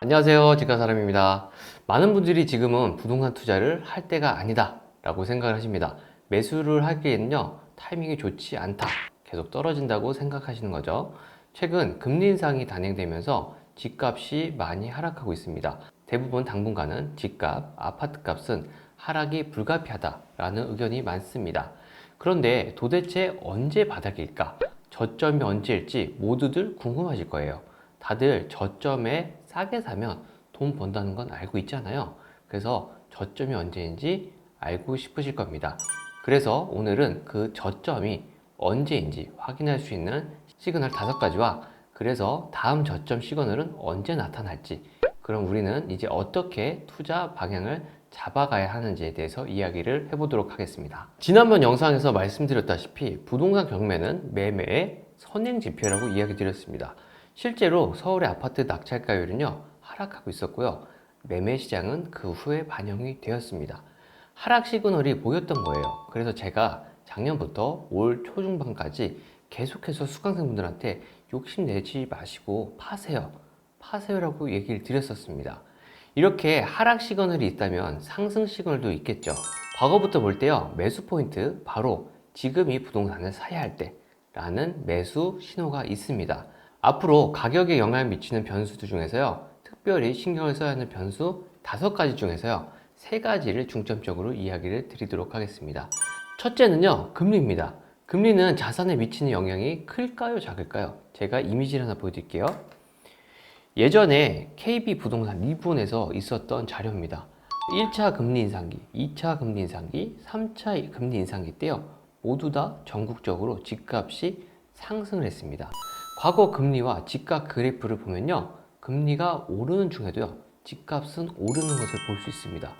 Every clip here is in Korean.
안녕하세요. 집가사람입니다. 많은 분들이 지금은 부동산 투자를 할 때가 아니다 라고 생각을 하십니다. 매수를 하기에는요, 타이밍이 좋지 않다. 계속 떨어진다고 생각하시는 거죠. 최근 금리 인상이 단행되면서 집값이 많이 하락하고 있습니다. 대부분 당분간은 집값, 아파트 값은 하락이 불가피하다라는 의견이 많습니다. 그런데 도대체 언제 바닥일까? 저점이 언제일지 모두들 궁금하실 거예요. 다들 저점에 싸게 사면 돈 번다는 건 알고 있잖아요. 그래서 저점이 언제인지 알고 싶으실 겁니다. 그래서 오늘은 그 저점이 언제인지 확인할 수 있는 시그널 다섯 가지와 그래서 다음 저점 시그널은 언제 나타날지 그럼 우리는 이제 어떻게 투자 방향을 잡아가야 하는지에 대해서 이야기를 해보도록 하겠습니다. 지난번 영상에서 말씀드렸다시피 부동산 경매는 매매의 선행 지표라고 이야기 드렸습니다. 실제로 서울의 아파트 낙찰가율은요 하락하고 있었고요. 매매 시장은 그 후에 반영이 되었습니다. 하락 시그널이 보였던 거예요. 그래서 제가 작년부터 올 초중반까지 계속해서 수강생분들한테 욕심내지 마시고 파세요. 파세요라고 얘기를 드렸었습니다. 이렇게 하락 시그널이 있다면 상승 시그널도 있겠죠. 과거부터 볼 때요. 매수 포인트 바로 지금 이 부동산을 사야 할 때 라는 매수 신호가 있습니다. 앞으로 가격에 영향을 미치는 변수들 중에서요. 특별히 신경을 써야 하는 변수 다섯 가지 중에서요. 세 가지를 중점적으로 이야기를 드리도록 하겠습니다. 첫째는요. 금리입니다. 금리는 자산에 미치는 영향이 클까요, 작을까요? 제가 이미지를 하나 보여드릴게요. 예전에 KB 부동산 리본에서 있었던 자료입니다. 1차 금리 인상기, 2차 금리 인상기, 3차 금리 인상기 때요. 모두 다 전국적으로 집값이 상승을 했습니다. 과거 금리와 집값 그래프를 보면요. 금리가 오르는 중에도요. 집값은 오르는 것을 볼 수 있습니다.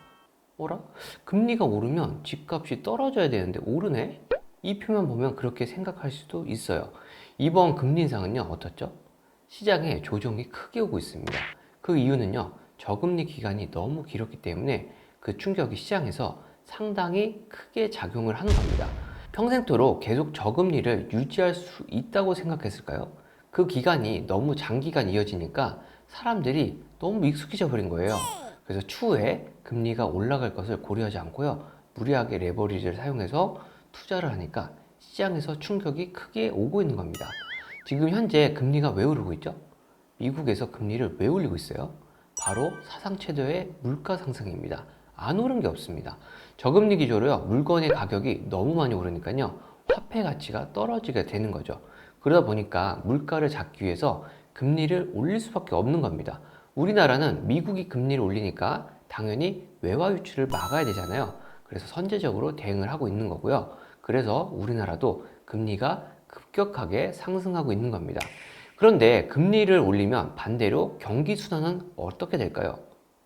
뭐라? 금리가 오르면 집값이 떨어져야 되는데 오르네? 이 표만 보면 그렇게 생각할 수도 있어요. 이번 금리 인상은요. 어떻죠? 시장에 조정이 크게 오고 있습니다. 그 이유는요. 저금리 기간이 너무 길었기 때문에 그 충격이 시장에서 상당히 크게 작용을 하는 겁니다. 평생토록 계속 저금리를 유지할 수 있다고 생각했을까요? 그 기간이 너무 장기간 이어지니까 사람들이 너무 익숙해져 버린 거예요. 그래서 추후에 금리가 올라갈 것을 고려하지 않고요. 무리하게 레버리지를 사용해서 투자를 하니까 시장에서 충격이 크게 오고 있는 겁니다. 지금 현재 금리가 왜 오르고 있죠? 미국에서 금리를 왜 올리고 있어요? 바로 사상 최대의 물가 상승입니다. 안 오른 게 없습니다. 저금리 기조로요, 물건의 가격이 너무 많이 오르니까요, 화폐 가치가 떨어지게 되는 거죠. 그러다 보니까 물가를 잡기 위해서 금리를 올릴 수밖에 없는 겁니다. 우리나라는 미국이 금리를 올리니까 당연히 외화 유출을 막아야 되잖아요. 그래서 선제적으로 대응을 하고 있는 거고요. 그래서 우리나라도 금리가 급격하게 상승하고 있는 겁니다. 그런데 금리를 올리면 반대로 경기 순환은 어떻게 될까요?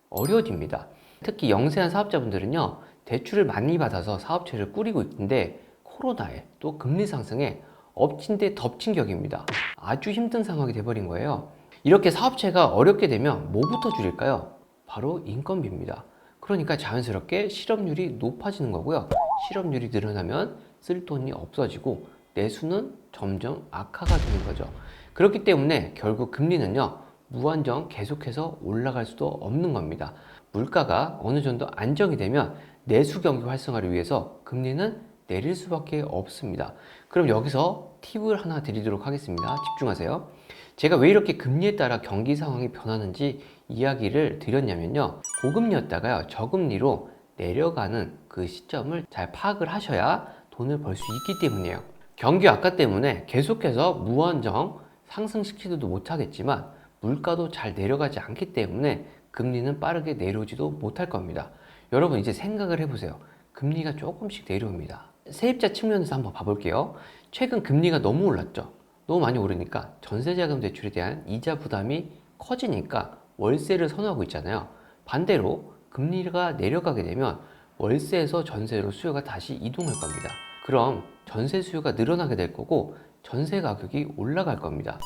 어려워집니다. 특히 영세한 사업자분들은요, 대출을 많이 받아서 사업체를 꾸리고 있는데 코로나에 또 금리 상승에 엎친 데 덮친 격입니다. 아주 힘든 상황이 돼버린 거예요. 이렇게 사업체가 어렵게 되면 뭐부터 줄일까요? 바로 인건비입니다. 그러니까 자연스럽게 실업률이 높아지는 거고요. 실업률이 늘어나면 쓸 돈이 없어지고 내수는 점점 악화가 되는 거죠. 그렇기 때문에 결국 금리는요, 무한정 계속해서 올라갈 수도 없는 겁니다. 물가가 어느 정도 안정이 되면 내수 경기 활성화를 위해서 금리는 내릴 수밖에 없습니다. 그럼 여기서 팁을 하나 드리도록 하겠습니다. 집중하세요. 제가 왜 이렇게 금리에 따라 경기 상황이 변하는지 이야기를 드렸냐면요. 고금리였다가요, 저금리로 내려가는 그 시점을 잘 파악을 하셔야 돈을 벌 수 있기 때문이에요. 경기 악화 때문에 계속해서 무한정 상승시키지도 못하겠지만 물가도 잘 내려가지 않기 때문에 금리는 빠르게 내려오지도 못할 겁니다. 여러분 이제 생각을 해보세요. 금리가 조금씩 내려옵니다. 세입자 측면에서 한번 봐볼게요. 최근 금리가 너무 올랐죠. 너무 많이 오르니까 전세자금 대출에 대한 이자 부담이 커지니까 월세를 선호하고 있잖아요. 반대로 금리가 내려가게 되면 월세에서 전세로 수요가 다시 이동할 겁니다. 그럼 전세 수요가 늘어나게 될 거고 전세 가격이 올라갈 겁니다.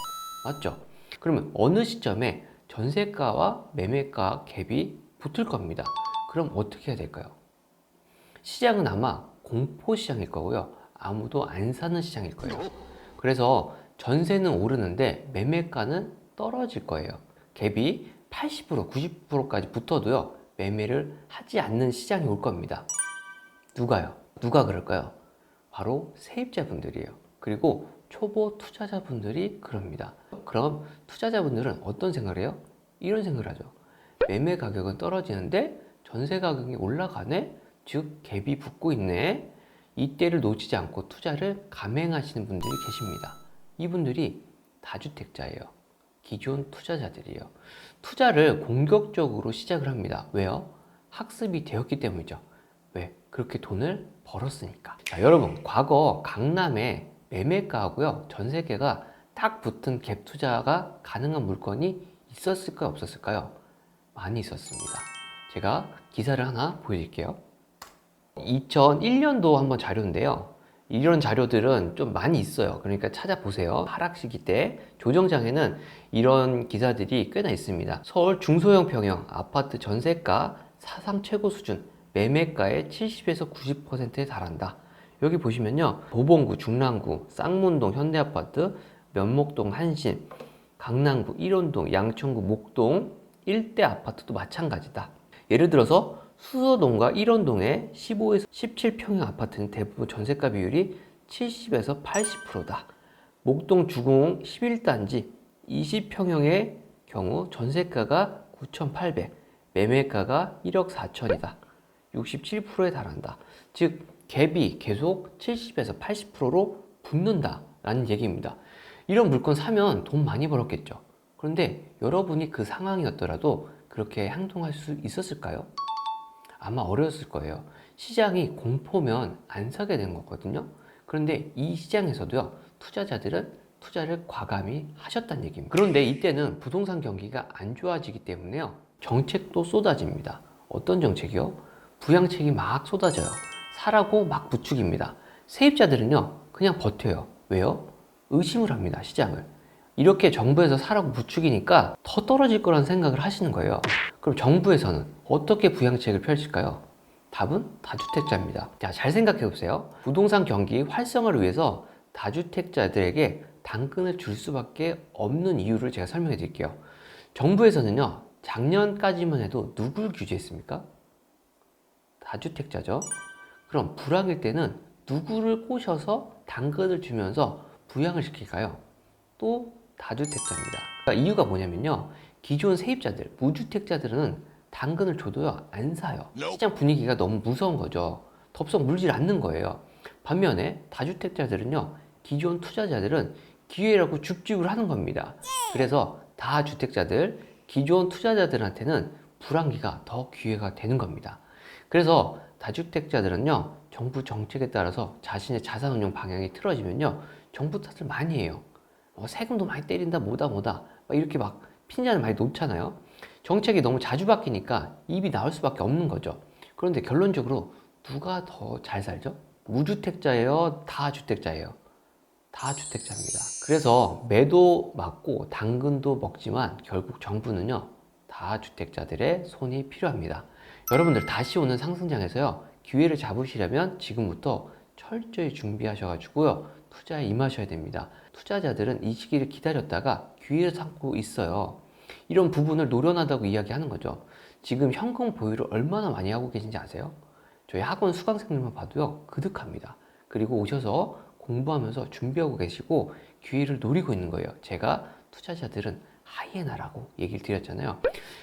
맞죠? 그러면 어느 시점에 전세가와 매매가 갭이 붙을 겁니다. 그럼 어떻게 해야 될까요? 시장은 아마 공포 시장일 거고요. 아무도 안 사는 시장일 거예요. 그래서 전세는 오르는데 매매가는 떨어질 거예요. 갭이 80% 90%까지 붙어도요. 매매를 하지 않는 시장이 올 겁니다. 누가요? 누가 그럴까요? 바로 세입자분들이에요. 그리고 초보 투자자분들이 그럽니다. 그럼 투자자분들은 어떤 생각을 해요? 이런 생각을 하죠. 매매 가격은 떨어지는데 전세 가격이 올라가네? 즉 갭이 붙고 있네. 이때를 놓치지 않고 투자를 감행하시는 분들이 계십니다. 이분들이 다주택자예요. 기존 투자자들이에요. 투자를 공격적으로 시작을 합니다. 왜요? 학습이 되었기 때문이죠. 왜? 그렇게 돈을 벌었으니까. 자, 여러분, 과거 강남에 매매가하고요, 전세계가 딱 붙은 갭 투자가 가능한 물건이 있었을까요? 없었을까요? 많이 있었습니다. 제가 기사를 하나 보여드릴게요. 2001년도 한번 자료인데요. 이런 자료들은 좀 많이 있어요. 그러니까 찾아보세요. 하락 시기 때 조정장에는 이런 기사들이 꽤나 있습니다. 서울 중소형 평형 아파트 전세가 사상 최고 수준 매매가의 70에서 90%에 달한다. 여기 보시면요. 도봉구, 중랑구, 쌍문동, 현대아파트, 면목동, 한신, 강남구, 일원동, 양천구, 목동 일대 아파트도 마찬가지다. 예를 들어서 수서동과 일원동의 15에서 17평형 아파트는 대부분 전세가 비율이 70에서 80%다. 목동 주공 11단지 20평형의 경우 전세가가 9,800, 매매가가 1억 4천이다. 67%에 달한다. 즉 갭이 계속 70에서 80%로 붙는다라는 얘기입니다. 이런 물건 사면 돈 많이 벌었겠죠. 그런데 여러분이 그 상황이었더라도 그렇게 행동할 수 있었을까요? 아마 어려웠을 거예요. 시장이 공포면 안 사게 된 거거든요. 그런데 이 시장에서도요, 투자자들은 투자를 과감히 하셨다는 얘기입니다. 그런데 이때는 부동산 경기가 안 좋아지기 때문에요, 정책도 쏟아집니다. 어떤 정책이요? 부양책이 막 쏟아져요. 사라고 막 부추깁니다. 세입자들은요, 그냥 버텨요. 왜요? 의심을 합니다, 시장을. 이렇게 정부에서 사라고 부추기니까 더 떨어질 거라는 생각을 하시는 거예요. 그럼 정부에서는 어떻게 부양책을 펼칠까요? 답은 다주택자입니다. 자, 잘 생각해 보세요. 부동산 경기 활성화를 위해서 다주택자들에게 당근을 줄 수밖에 없는 이유를 제가 설명해 드릴게요. 정부에서는요, 작년까지만 해도 누굴 규제했습니까? 다주택자죠. 그럼 불황일 때는 누구를 꼬셔서 당근을 주면서 부양을 시킬까요? 또 다주택자입니다. 그러니까 이유가 뭐냐면요. 기존 세입자들, 무주택자들은 당근을 줘도요, 안 사요. 시장 분위기가 너무 무서운 거죠. 덥석 물질 않는 거예요. 반면에 다주택자들은요, 기존 투자자들은 기회라고 죽죽을 하는 겁니다. 그래서 다주택자들, 기존 투자자들한테는 불황기가 더 기회가 되는 겁니다. 그래서 다주택자들은요, 정부 정책에 따라서 자신의 자산 운용 방향이 틀어지면요, 정부 탓을 많이 해요. 뭐 세금도 많이 때린다, 뭐다, 뭐다. 막 이렇게 막 핀잔을 많이 놓잖아요. 정책이 너무 자주 바뀌니까 입이 나올 수밖에 없는 거죠. 그런데 결론적으로 누가 더 잘 살죠? 무주택자예요? 다주택자예요? 다주택자입니다. 그래서 매도 맞고 당근도 먹지만 결국 정부는요, 다주택자들의 손이 필요합니다. 여러분들 다시 오는 상승장에서요, 기회를 잡으시려면 지금부터 철저히 준비하셔가지고요, 투자에 임하셔야 됩니다. 투자자들은 이 시기를 기다렸다가 기회를 삼고 있어요. 이런 부분을 노련하다고 이야기하는 거죠. 지금 현금 보유를 얼마나 많이 하고 계신지 아세요? 저희 학원 수강생들만 봐도요, 그득합니다. 그리고 오셔서 공부하면서 준비하고 계시고 기회를 노리고 있는 거예요. 제가 투자자들은 하이에나라고 얘기를 드렸잖아요.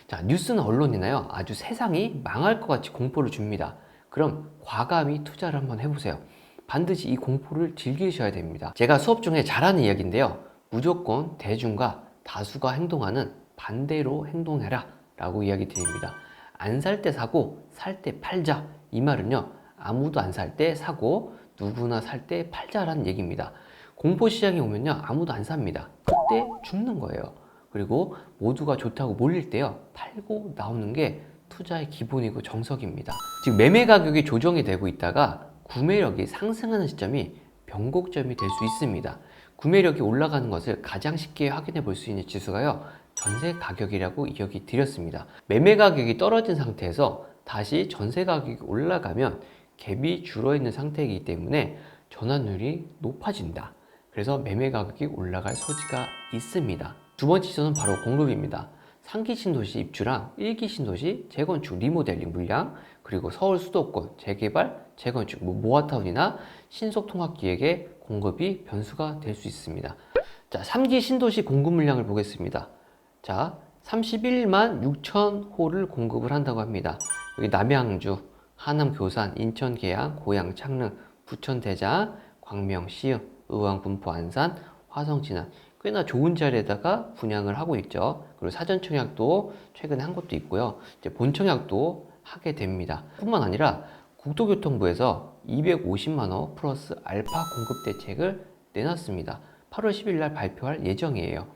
자, 뉴스나 언론이나요, 아주 세상이 망할 것 같이 공포를 줍니다. 그럼 과감히 투자를 한번 해보세요. 반드시 이 공포를 즐기셔야 됩니다. 제가 수업 중에 잘하는 이야기인데요. 무조건 대중과 다수가 행동하는 반대로 행동해라 라고 이야기 드립니다. 안 살 때 사고 살 때 팔자 이 말은요 아무도 안 살 때 사고 누구나 살 때 팔자라는 얘기입니다. 공포 시장에 오면요 아무도 안 삽니다. 그때 죽는 거예요. 그리고 모두가 좋다고 몰릴 때요 팔고 나오는 게 투자의 기본이고 정석입니다. 즉 매매 가격이 조정이 되고 있다가 구매력이 상승하는 시점이 변곡점이 될 수 있습니다. 구매력이 올라가는 것을 가장 쉽게 확인해 볼 수 있는 지수가요. 전세 가격이라고 이야기 드렸습니다. 매매 가격이 떨어진 상태에서 다시 전세 가격이 올라가면 갭이 줄어 있는 상태이기 때문에 전환율이 높아진다. 그래서 매매 가격이 올라갈 소지가 있습니다. 두 번째 지점은 바로 공급입니다. 상기 신도시 입주랑 일기 신도시 재건축 리모델링 물량 그리고 서울 수도권 재개발 재건축 뭐 모아타운이나 신속 통합 기획의 공급이 변수가 될 수 있습니다. 자, 3기 신도시 공급 물량을 보겠습니다. 자, 31만 6천 호를 공급을 한다고 합니다. 여기 남양주, 하남 교산, 인천 계양, 고양 창릉, 부천 대장, 광명 시흥, 의왕 분포 안산, 화성 진안 꽤나 좋은 자리에다가 분양을 하고 있죠. 그리고 사전 청약도 최근에 한 곳도 있고요. 이제 본 청약도 하게 됩니다. 뿐만 아니라 국토교통부에서 250만 원 플러스 알파 공급 대책을 내놨습니다. 8월 10일 날 발표할 예정이에요.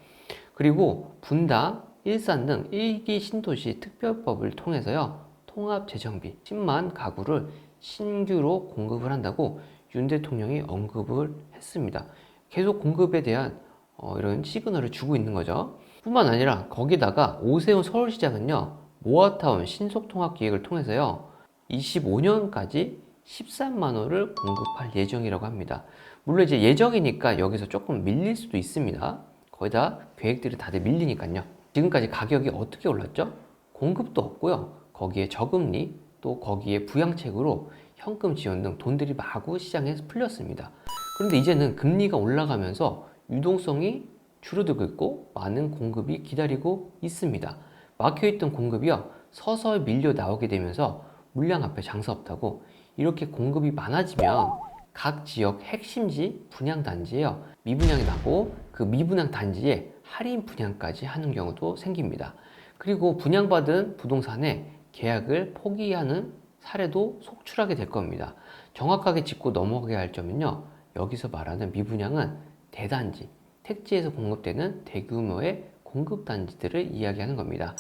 그리고 분당, 일산 등 1기 신도시 특별법을 통해서요. 통합 재정비 10만 가구를 신규로 공급을 한다고 윤 대통령이 언급을 했습니다. 계속 공급에 대한 어, 이런 시그널을 주고 있는 거죠. 뿐만 아니라 거기다가 오세훈 서울시장은요. 모아타운 신속 통합 기획을 통해서요. 25년까지 13만 호를 공급할 예정이라고 합니다. 물론 이제 예정이니까 여기서 조금 밀릴 수도 있습니다. 거의 다 계획들이 다들 밀리니까요. 지금까지 가격이 어떻게 올랐죠? 공급도 없고요. 거기에 저금리 또 거기에 부양책으로 현금 지원 등 돈들이 마구 시장에서 풀렸습니다. 그런데 이제는 금리가 올라가면서 유동성이 줄어들고 있고 많은 공급이 기다리고 있습니다. 막혀있던 공급이요 서서히 밀려 나오게 되면서 물량 앞에 장사 없다고 이렇게 공급이 많아지면 각 지역 핵심지 분양 단지에요 미분양이 나고 그 미분양 단지에 할인 분양까지 하는 경우도 생깁니다. 그리고 분양받은 부동산에 계약을 포기하는 사례도 속출하게 될 겁니다. 정확하게 짚고 넘어가게 할 점은요. 여기서 말하는 미분양은 대단지, 택지에서 공급되는 대규모의 공급 단지들을 이야기하는 겁니다.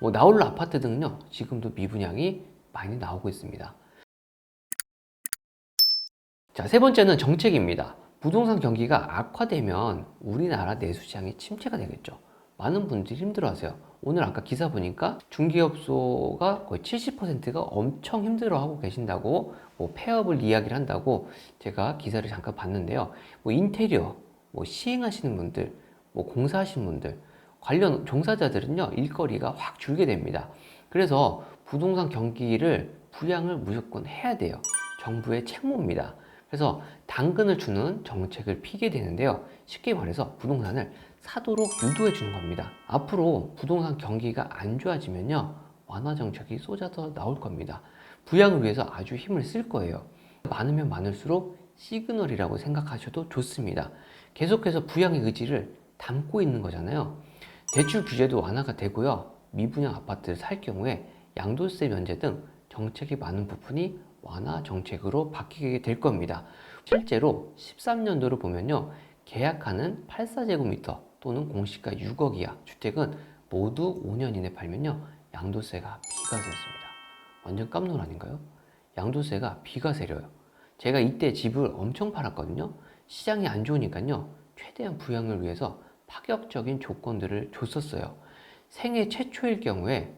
뭐 나홀로 아파트 등은요. 지금도 미분양이 많이 나오고 있습니다. 자, 세 번째는 정책입니다. 부동산 경기가 악화되면 우리나라 내수시장이 침체가 되겠죠. 많은 분들이 힘들어하세요. 오늘 아까 기사 보니까 중개업소가 거의 70%가 엄청 힘들어하고 계신다고 뭐 폐업을 이야기를 한다고 제가 기사를 잠깐 봤는데요. 뭐 인테리어, 뭐 시행하시는 분들, 뭐 공사하시는 분들 관련 종사자들은요 일거리가 확 줄게 됩니다. 그래서 부동산 경기를 부양을 무조건 해야 돼요. 정부의 책무입니다. 그래서 당근을 주는 정책을 피게 되는데요. 쉽게 말해서 부동산을 사도록 유도해 주는 겁니다. 앞으로 부동산 경기가 안 좋아지면요. 완화 정책이 쏟아져 나올 겁니다. 부양을 위해서 아주 힘을 쓸 거예요. 많으면 많을수록 시그널이라고 생각하셔도 좋습니다. 계속해서 부양의 의지를 담고 있는 거잖아요. 대출 규제도 완화가 되고요. 미분양 아파트를 살 경우에 양도세 면제 등 정책의 많은 부분이 완화 정책으로 바뀌게 될 겁니다. 실제로 13년도를 보면요. 계약하는 84제곱미터 또는 공시가 6억 이하 주택은 모두 5년 이내 팔면요. 양도세가 비과세였습니다. 완전 깜놀 아닌가요? 양도세가 비과세려요. 제가 이때 집을 엄청 팔았거든요. 시장이 안 좋으니까요. 최대한 부양을 위해서 파격적인 조건들을 줬었어요. 생애 최초일 경우에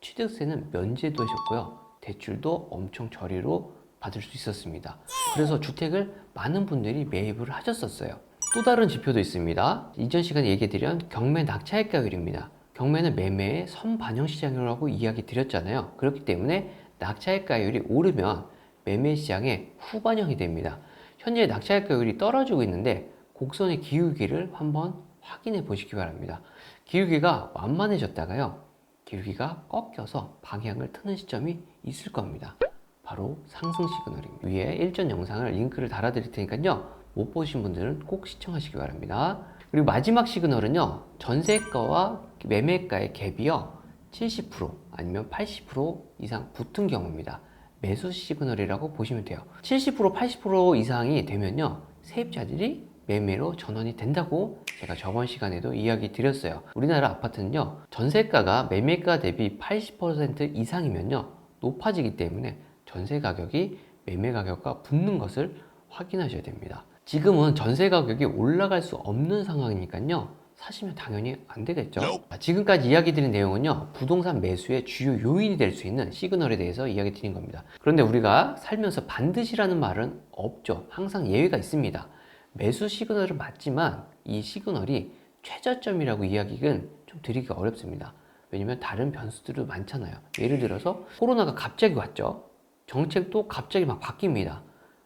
취득세는 면제도 하셨고요. 대출도 엄청 저리로 받을 수 있었습니다. 그래서 주택을 많은 분들이 매입을 하셨었어요. 또 다른 지표도 있습니다. 이전 시간에 얘기드린 경매 낙찰가율입니다. 경매는 매매의 선반영 시장이라고 이야기 드렸잖아요. 그렇기 때문에 낙찰가율이 오르면 매매 시장의 후반영이 됩니다. 현재 낙찰가율이 떨어지고 있는데 곡선의 기울기를 한번 확인해 보시기 바랍니다. 기울기가 완만해졌다가요. 기울기가 꺾여서 방향을 트는 시점이 있을 겁니다. 바로 상승 시그널입니다. 위에 일전 영상을 링크를 달아드릴 테니까요. 못 보신 분들은 꼭 시청하시기 바랍니다. 그리고 마지막 시그널은요. 전세가와 매매가의 갭이요. 70% 아니면 80% 이상 붙은 경우입니다. 매수 시그널이라고 보시면 돼요. 70% 80% 이상이 되면요. 세입자들이 매매로 전환이 된다고 제가 저번 시간에도 이야기 드렸어요. 우리나라 아파트는요, 전세가가 매매가 대비 80% 이상이면요, 높아지기 때문에 전세 가격이 매매 가격과 붙는 것을 확인하셔야 됩니다. 지금은 전세 가격이 올라갈 수 없는 상황이니까요, 사시면 당연히 안 되겠죠. 자, 지금까지 이야기 드린 내용은요, 부동산 매수의 주요 요인이 될 수 있는 시그널에 대해서 이야기 드린 겁니다. 그런데 우리가 살면서 반드시라는 말은 없죠. 항상 예외가 있습니다. 매수 시그널은 맞지만 이 시그널이 최저점이라고 이야기는 좀 드리기가 어렵습니다. 왜냐면 다른 변수들도 많잖아요. 예를 들어서 코로나가 갑자기 왔죠. 정책도 갑자기 막 바뀝니다.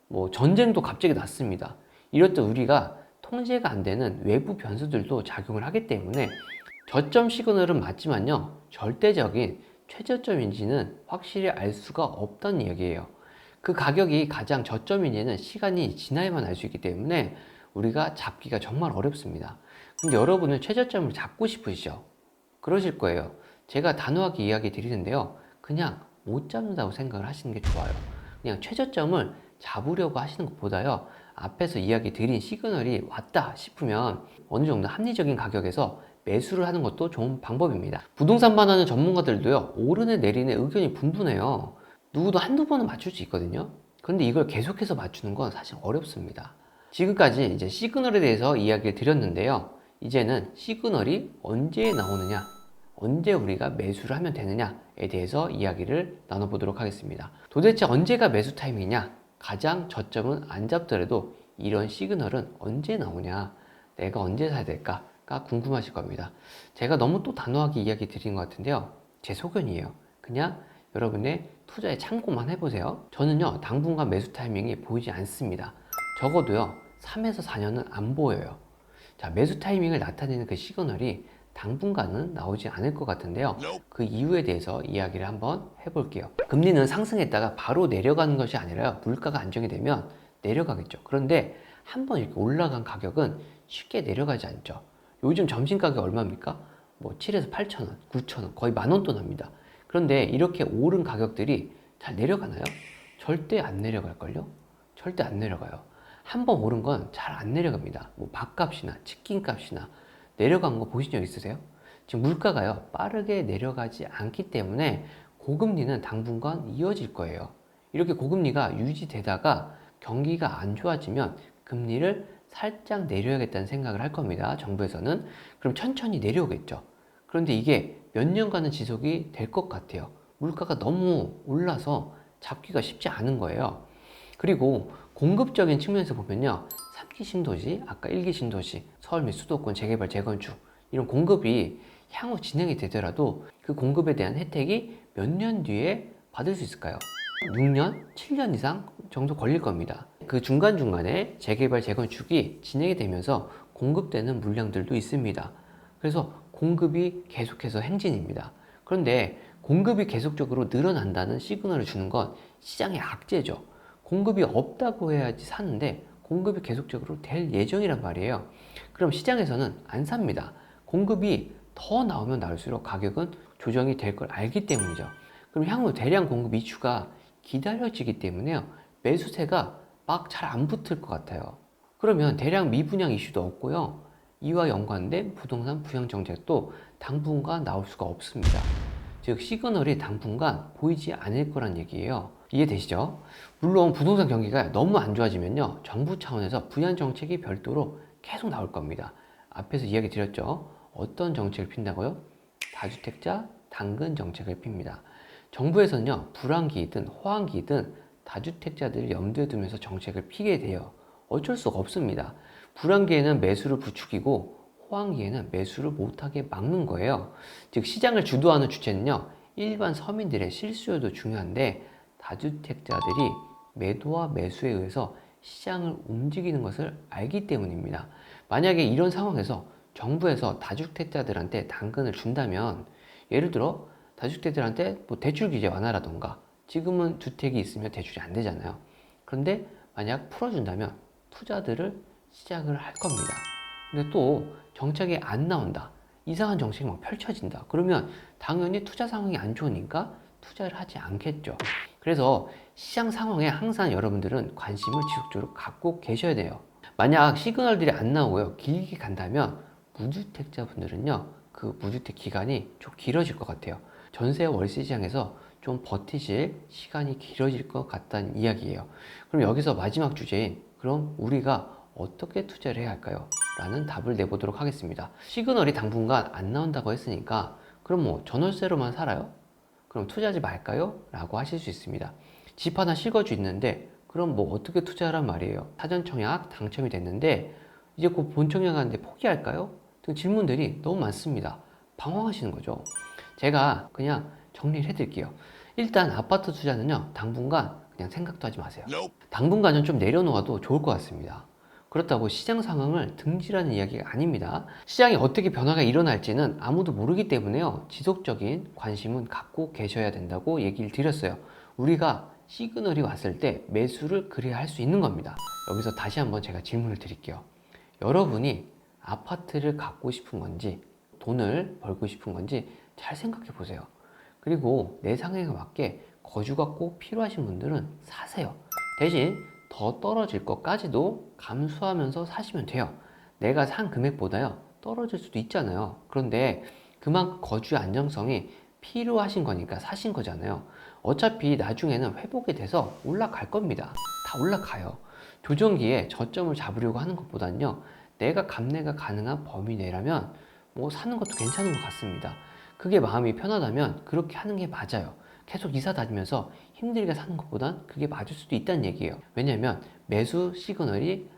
뭐 전쟁도 갑자기 났습니다. 이럴 때 우리가 통제가 안 되는 외부 변수들도 작용을 하기 때문에 저점 시그널은 맞지만요. 절대적인 최저점인지는 확실히 알 수가 없다는 얘기예요. 그 가격이 가장 저점인지는 시간이 지나야만 알 수 있기 때문에 우리가 잡기가 정말 어렵습니다. 근데 여러분은 최저점을 잡고 싶으시죠? 그러실 거예요. 제가 단호하게 이야기 드리는데요. 그냥 못 잡는다고 생각을 하시는 게 좋아요. 그냥 최저점을 잡으려고 하시는 것보다요. 앞에서 이야기 드린 시그널이 왔다 싶으면 어느 정도 합리적인 가격에서 매수를 하는 것도 좋은 방법입니다. 부동산만 하는 전문가들도요. 오르내 내리내 의견이 분분해요. 누구도 한두 번은 맞출 수 있거든요. 그런데 이걸 계속해서 맞추는 건 사실 어렵습니다. 지금까지 이제 시그널에 대해서 이야기를 드렸는데요. 이제는 시그널이 언제 나오느냐, 언제 우리가 매수를 하면 되느냐에 대해서 이야기를 나눠보도록 하겠습니다. 도대체 언제가 매수 타이밍이냐? 가장 저점은 안 잡더라도 이런 시그널은 언제 나오냐? 내가 언제 사야 될까가 궁금하실 겁니다. 제가 너무 또 단호하게 이야기 드린 것 같은데요. 제 소견이에요. 그냥 여러분의 투자에 참고만 해보세요. 저는요, 당분간 매수 타이밍이 보이지 않습니다. 적어도요, 3에서 4년은 안 보여요. 자, 매수 타이밍을 나타내는 그 시그널이 당분간은 나오지 않을 것 같은데요. 그 이유에 대해서 이야기를 한번 해볼게요. 금리는 상승했다가 바로 내려가는 것이 아니라 물가가 안정이 되면 내려가겠죠. 그런데 한번 이렇게 올라간 가격은 쉽게 내려가지 않죠. 요즘 점심 가격 얼마입니까? 뭐 7에서 8천 원, 9천 원, 거의 만원돈 합니다. 그런데 이렇게 오른 가격들이 잘 내려가나요? 절대 안 내려갈걸요? 절대 안 내려가요. 한번 오른 건 잘 안 내려갑니다. 뭐 밥값이나 치킨 값이나 내려간 거 보신 적 있으세요? 지금 물가가요 빠르게 내려가지 않기 때문에 고금리는 당분간 이어질 거예요. 이렇게 고금리가 유지되다가 경기가 안 좋아지면 금리를 살짝 내려야겠다는 생각을 할 겁니다. 정부에서는 그럼 천천히 내려오겠죠. 그런데 이게 몇 년간은 지속이 될 것 같아요. 물가가 너무 올라서 잡기가 쉽지 않은 거예요. 그리고 공급적인 측면에서 보면요. 3기 신도시, 아까 1기 신도시, 서울 및 수도권 재개발, 재건축 이런 공급이 향후 진행이 되더라도 그 공급에 대한 혜택이 몇 년 뒤에 받을 수 있을까요? 6년, 7년 이상 정도 걸릴 겁니다. 그 중간중간에 재개발, 재건축이 진행이 되면서 공급되는 물량들도 있습니다. 그래서 공급이 계속해서 행진입니다. 그런데 공급이 계속적으로 늘어난다는 시그널을 주는 건 시장의 악재죠. 공급이 없다고 해야지 사는데 공급이 계속적으로 될 예정이란 말이에요. 그럼 시장에서는 안 삽니다. 공급이 더 나오면 나올수록 가격은 조정이 될 걸 알기 때문이죠. 그럼 향후 대량 공급 이슈가 기다려지기 때문에요. 매수세가 막 잘 안 붙을 것 같아요. 그러면 대량 미분양 이슈도 없고요. 이와 연관된 부동산 부양 정책도 당분간 나올 수가 없습니다. 즉 시그널이 당분간 보이지 않을 거란 얘기예요. 이해되시죠? 물론 부동산 경기가 너무 안 좋아지면요. 정부 차원에서 부양 정책이 별도로 계속 나올 겁니다. 앞에서 이야기 드렸죠. 어떤 정책을 핀다고요? 다주택자 당근 정책을 핍니다. 정부에서는요. 불황기이든 호황기이든 다주택자들을 염두에 두면서 정책을 피게 돼요. 어쩔 수가 없습니다. 불황기에는 매수를 부추기고 호황기에는 매수를 못하게 막는 거예요. 즉 시장을 주도하는 주체는요. 일반 서민들의 실수요도 중요한데 다주택자들이 매도와 매수에 의해서 시장을 움직이는 것을 알기 때문입니다. 만약에 이런 상황에서 정부에서 다주택자들한테 당근을 준다면 예를 들어 다주택자들한테 뭐 대출 규제 완화라던가 지금은 주택이 있으면 대출이 안 되잖아요. 그런데 만약 풀어준다면 투자들을 시작을 할 겁니다. 근데 또 정책이 안 나온다. 이상한 정책이 막 펼쳐진다. 그러면 당연히 투자 상황이 안 좋으니까 투자를 하지 않겠죠. 그래서 시장 상황에 항상 여러분들은 관심을 지속적으로 갖고 계셔야 돼요. 만약 시그널들이 안 나오고요. 길게 간다면 무주택자분들은요. 그 무주택 기간이 좀 길어질 것 같아요. 전세 월세 시장에서 좀 버티실 시간이 길어질 것 같다는 이야기예요. 그럼 여기서 마지막 주제인 그럼 우리가 어떻게 투자를 해야 할까요? 라는 답을 내보도록 하겠습니다. 시그널이 당분간 안 나온다고 했으니까 그럼 뭐 전월세로만 살아요? 그럼 투자하지 말까요? 라고 하실 수 있습니다. 집 하나 실거주 있는데 그럼 뭐 어떻게 투자하란 말이에요? 사전 청약 당첨이 됐는데 이제 곧 본청약 하는데 포기할까요? 등 질문들이 너무 많습니다. 방황하시는 거죠. 제가 그냥 정리를 해드릴게요. 일단 아파트 투자는요, 당분간 그냥 생각도 하지 마세요. 당분간은 좀 내려놓아도 좋을 것 같습니다. 그렇다고 시장 상황을 등지라는 이야기가 아닙니다. 시장이 어떻게 변화가 일어날지는 아무도 모르기 때문에요. 지속적인 관심은 갖고 계셔야 된다고 얘기를 드렸어요. 우리가 시그널이 왔을 때 매수를 그래야 할 수 있는 겁니다. 여기서 다시 한번 제가 질문을 드릴게요. 여러분이 아파트를 갖고 싶은 건지 돈을 벌고 싶은 건지 잘 생각해 보세요. 그리고 내 상황에 맞게 거주가 꼭 필요하신 분들은 사세요. 대신 더 떨어질 것까지도 감수하면서 사시면 돼요. 내가 산 금액보다요 떨어질 수도 있잖아요. 그런데 그만큼 거주의 안정성이 필요하신 거니까 사신 거잖아요. 어차피 나중에는 회복이 돼서 올라갈 겁니다. 다 올라가요. 조정기에 저점을 잡으려고 하는 것보다는요, 내가 감내가 가능한 범위 내라면 뭐 사는 것도 괜찮은 것 같습니다. 그게 마음이 편하다면 그렇게 하는 게 맞아요. 계속 이사 다니면서 힘들게 사는 것보단 그게 맞을 수도 있다는 얘기예요. 왜냐면 매수 시그널이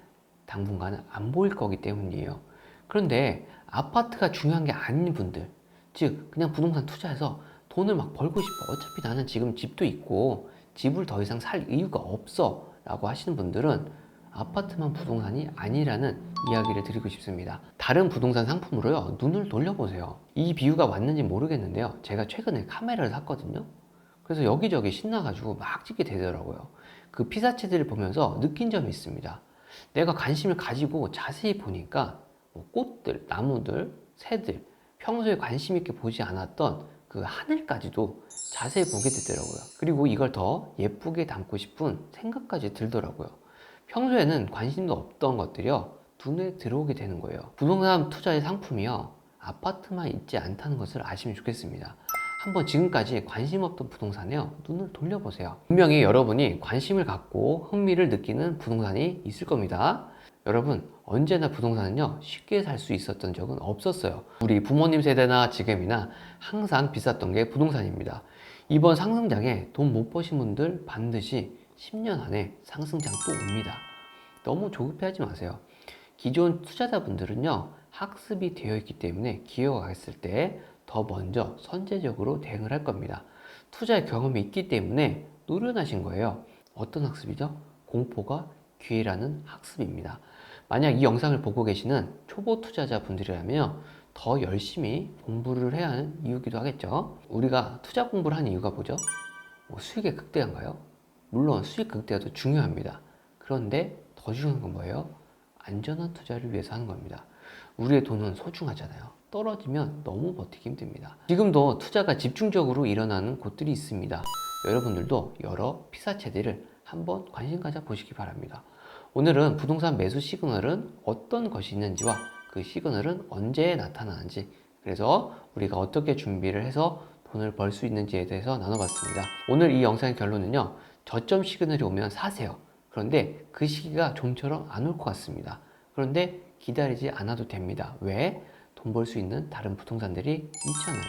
당분간은 안 보일 거기 때문이에요. 그런데 아파트가 중요한 게 아닌 분들, 즉 그냥 부동산 투자해서 돈을 막 벌고 싶어. 어차피 나는 지금 집도 있고 집을 더 이상 살 이유가 없어. 라고 하시는 분들은 아파트만 부동산이 아니라는 이야기를 드리고 싶습니다. 다른 부동산 상품으로요, 눈을 돌려보세요. 이 비유가 맞는지 모르겠는데요. 제가 최근에 카메라를 샀거든요. 그래서 여기저기 신나가지고 막 찍게 되더라고요. 그 피사체들을 보면서 느낀 점이 있습니다. 내가 관심을 가지고 자세히 보니까 뭐 꽃들, 나무들, 새들, 평소에 관심 있게 보지 않았던 그 하늘까지도 자세히 보게 되더라고요. 그리고 이걸 더 예쁘게 담고 싶은 생각까지 들더라고요. 평소에는 관심도 없던 것들이요. 눈에 들어오게 되는 거예요. 부동산 투자의 상품이요. 아파트만 있지 않다는 것을 아시면 좋겠습니다. 한번 지금까지 관심 없던 부동산에요. 눈을 돌려보세요. 분명히 여러분이 관심을 갖고 흥미를 느끼는 부동산이 있을 겁니다. 여러분, 언제나 부동산은요, 쉽게 살 수 있었던 적은 없었어요. 우리 부모님 세대나 지금이나 항상 비쌌던 게 부동산입니다. 이번 상승장에 돈 못 버신 분들 반드시 10년 안에 상승장 또 옵니다. 너무 조급해하지 마세요. 기존 투자자분들은요, 학습이 되어 있기 때문에 기회가 갔을 때 더 먼저 선제적으로 대응을 할 겁니다. 투자의 경험이 있기 때문에 노련하신 거예요. 어떤 학습이죠? 공포가 기회라는 학습입니다. 만약 이 영상을 보고 계시는 초보 투자자 분들이라면 더 열심히 공부를 해야 하는 이유기도 하겠죠. 우리가 투자 공부를 하는 이유가 뭐죠? 뭐 수익의 극대화인가요? 물론 수익 극대화도 중요합니다. 그런데 더 중요한 건 뭐예요? 안전한 투자를 위해서 하는 겁니다. 우리의 돈은 소중하잖아요. 떨어지면 너무 버티기 힘듭니다. 지금도 투자가 집중적으로 일어나는 곳들이 있습니다. 여러분들도 여러 피사체들을 한번 관심 가져 보시기 바랍니다. 오늘은 부동산 매수 시그널은 어떤 것이 있는지와 그 시그널은 언제 나타나는지 그래서 우리가 어떻게 준비를 해서 돈을 벌 수 있는지에 대해서 나눠봤습니다. 오늘 이 영상의 결론은요. 저점 시그널이 오면 사세요. 그런데 그 시기가 좀처럼 안 올 것 같습니다. 그런데 기다리지 않아도 됩니다. 왜? 돈 벌 수 있는 다른 부동산들이 있잖아요.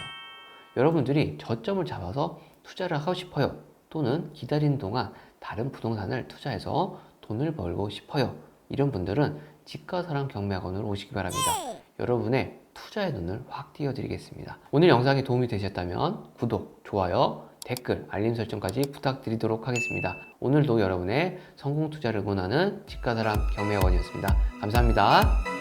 여러분들이 저점을 잡아서 투자를 하고 싶어요. 또는 기다리는 동안 다른 부동산을 투자해서 돈을 벌고 싶어요. 이런 분들은 집가사랑 경매학원으로 오시기 바랍니다. 여러분의 투자의 눈을 확 띄워드리겠습니다. 오늘 영상이 도움이 되셨다면 구독, 좋아요, 댓글, 알림 설정까지 부탁드리도록 하겠습니다. 오늘도 여러분의 성공 투자를 응원하는 집가사랑 경매학원이었습니다. 감사합니다.